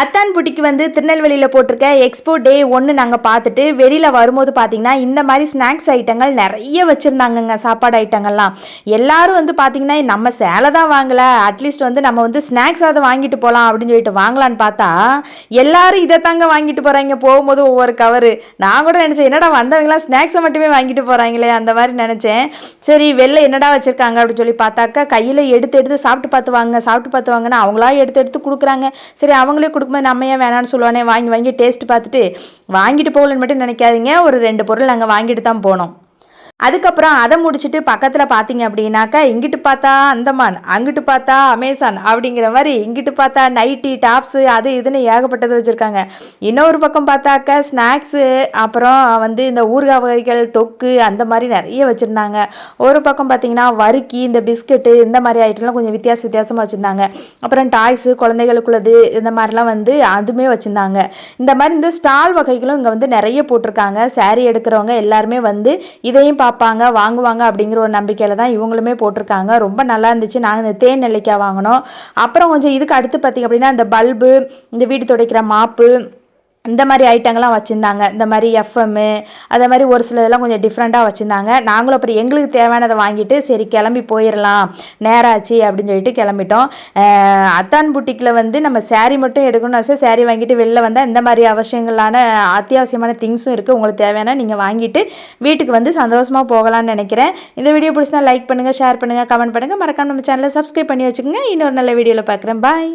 அத்தான் புட்டிக்கு வந்து திருநெல்வேலியில் போட்டிருக்க எக்ஸ்போ டே ஒன்று நாங்கள் பார்த்துட்டு வெளியில் வரும்போது பார்த்தீங்கன்னா இந்த மாதிரி ஸ்நாக்ஸ் ஐட்டங்கள் நிறைய வச்சுருந்தாங்கங்க சாப்பாடு ஐட்டங்கள்லாம். எல்லாரும் வந்து பார்த்தீங்கன்னா நம்ம சேலை தான் வாங்கலை அட்லீஸ்ட் வந்து நம்ம வந்து ஸ்நாக்ஸ் அதை வாங்கிட்டு போகலாம் அப்படின்னு சொல்லிட்டு வாங்கலான்னு பார்த்தா எல்லாரும் இதை தாங்க வாங்கிட்டு போகிறாங்க போகும்போது ஒவ்வொரு கவரு நான் கூட நினச்சேன் என்னடா வந்தவங்களாம் ஸ்நாக்ஸை மட்டுமே வாங்கிட்டு போகிறாங்களே அந்த மாதிரி நினச்சேன். சரி வெளில என்னடா வச்சுருக்காங்க அப்படின்னு சொல்லி பார்த்தாக்கா கையில் எடுத்து எடுத்து சாப்பிட்டு பார்த்து வாங்க சாப்பிட்டு பார்த்து வாங்கன்னா அவங்களா எடுத்து எடுத்து கொடுக்குறாங்க. சரி அவங்களே கொடுக்கும்போது நம்ம ஏன் வேணாம்னு சொல்லுவானே? வாங்கி வாங்கி டேஸ்ட் பார்த்துட்டு வாங்கிட்டு போகலன்னு மட்டும் நினைக்காதீங்க. ஒரு ரெண்டு பொருள் நாங்கள் வாங்கிட்டு தான் போனோம் அதுக்கப்புறம் அதை முடிச்சுட்டு பக்கத்தில் பார்த்தீங்க அப்படின்னாக்கா இங்கிட்டு பார்த்தா அந்தமான் அங்கிட்டு பார்த்தா அமேசான் அப்படிங்கிற மாதிரி இங்கிட்டு பார்த்தா நைட்டி டாப்ஸு அது இதுன்னு ஏகப்பட்டது வச்சுருக்காங்க. இன்னொரு பக்கம் பார்த்தாக்க ஸ்நாக்ஸு அப்புறம் வந்து இந்த ஊறுகாய் வகைகள் தொக்கு அந்த மாதிரி நிறைய வச்சுருந்தாங்க. ஒரு பக்கம் பார்த்தீங்கன்னா வறுக்கி இந்த பிஸ்கெட்டு இந்த மாதிரி ஐட்டம்லாம் கொஞ்சம் வித்தியாச வித்தியாசமாக வச்சுருந்தாங்க. அப்புறம் டாய்ஸு குழந்தைகளுக்குள்ளது இந்த மாதிரிலாம் வந்து அதுவுமே வச்சுருந்தாங்க. இந்த மாதிரி இந்த ஸ்டால் வகைகளும் இங்கே வந்து நிறைய போட்டிருக்காங்க. சேரீ எடுக்கிறவங்க எல்லாருமே வந்து இதையும் பார்ப்பாங்க வாங்குவாங்க அப்படிங்கிற ஒரு நம்பிக்கையில் தான் இவங்களுமே போட்டிருக்காங்க. ரொம்ப நல்லா இருந்துச்சு. நாங்கள் இந்த தேன் நெல்லிக்காய் வாங்கினோம். அப்புறம் கொஞ்சம் இதுக்கு அடுத்து பார்த்திங்க அப்படின்னா இந்த பல்பு இந்த வீடு துடைக்கிற மாப்பு இந்த மாதிரி ஐட்டங்கள்லாம் வச்சுருந்தாங்க. இந்த மாதிரி எஃப்எம்மு அதே மாதிரி ஒரு சில இதெல்லாம் கொஞ்சம் டிஃப்ரெண்ட்டாக வச்சுருந்தாங்க. நாங்களும் அப்புறம் எங்களுக்கு தேவையானதை வாங்கிட்டு சரி கிளம்பி போயிடலாம் நேராச்சு அப்படின்னு சொல்லிட்டு கிளம்பிட்டோம். அத்தான் புட்டிக்கில் வந்து நம்ம சேரீ மட்டும் எடுக்கணும்னு ஆசை சேரீ வாங்கிட்டு வெளில வந்தால் இந்த மாதிரி அவசியங்களான அத்தியாவசியமான திங்ஸும் இருக்குது உங்களுக்கு தேவையான நீங்கள் வாங்கிட்டு வீட்டுக்கு வந்து சந்தோஷமாக போகலாம்னு நினைக்கிறேன். இந்த வீடியோ பிடிச்சினா லைக் பண்ணுங்கள் ஷேர் பண்ணுங்கள் கமெண்ட் பண்ணுங்கள் மறக்காம நம்ம சேனலை சப்ஸ்கிரைப் பண்ணி வச்சுக்கோங்க. இன்னொரு நல்ல வீடியோவில் பார்க்குறேன் பாய்